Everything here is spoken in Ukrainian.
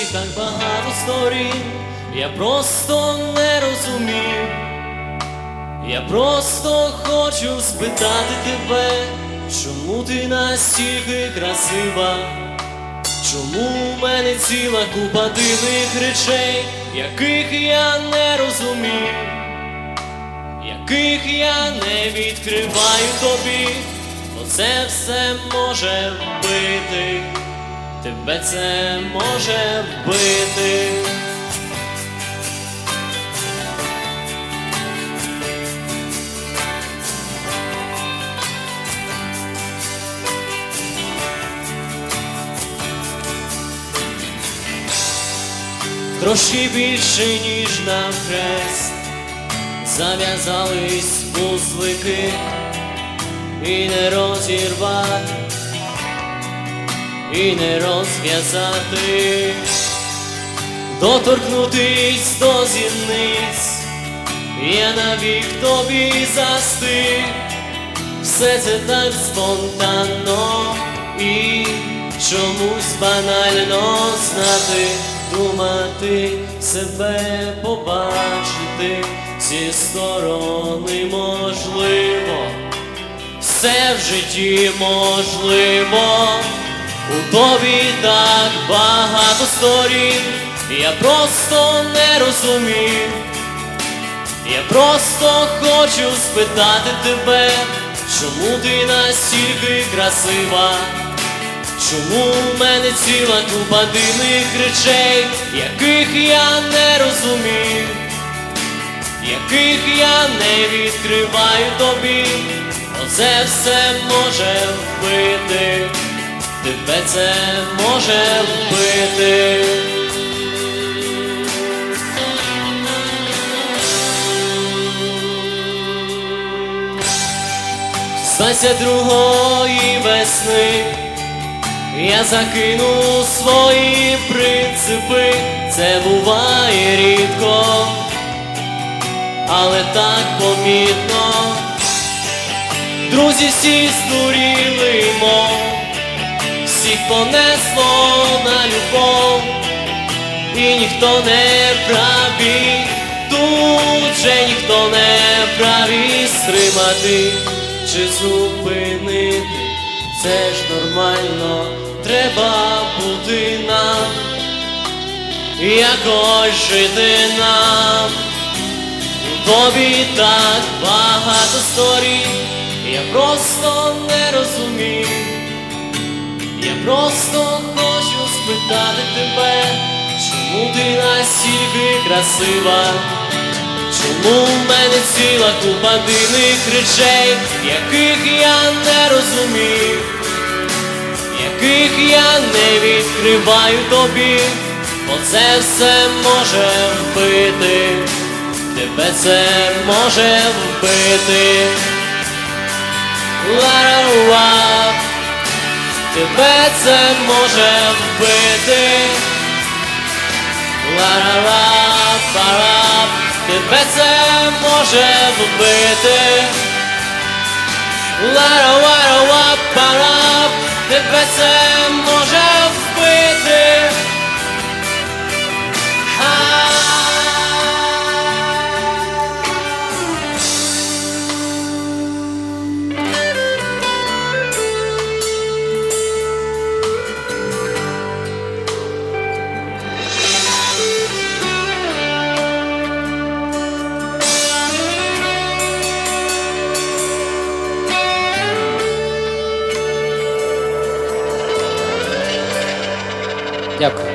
так багато сторін, я просто не розумів. Я просто хочу спитати тебе, чому ти настільки красива? Чому в мене ціла купа дивних речей, яких я не розумів, яких я не відкриваю тобі, бо це все може вбити, тебе це може вбити. Трошки більше, ніж на хрест, зав'язались вузлики і не розірвати, і не розв'язати, доторкнутись до зіниць, я навік тобі застиг, все це так спонтанно і чомусь банально знати, думати, себе побачити. Зі сторони можливо, все в житті можливо, у тобі так багато сторін, я просто не розумів. Я просто хочу спитати тебе, чому ти настільки красива, чому в мене ціла купа дивних речей, яких я не розумів, яких я не відкриваю тобі, оце все може вбити, тебе це може вбити. З другої весни я закину свої принципи, це буває рідко, але так помітно. Друзі всі здуріли, мов, всіх понесло на любов, і ніхто не правий, тут же ніхто не правий стримати чи зупинити, це ж нормально, треба бути нам, якось жити нам, тобі так багато сторін, я просто не розумів, я просто хочу спитати тебе, чому ти настільки красива. Чому в мене ціла купа дивних речей, яких я не розумів, яких я не відкриваю тобі, бо це все може вбити, тебе це може вбити. Ла-ла-ла, тебе це може вбити. Ла-ла-ла, пара тебе це може вбити. Пара тебе це 約。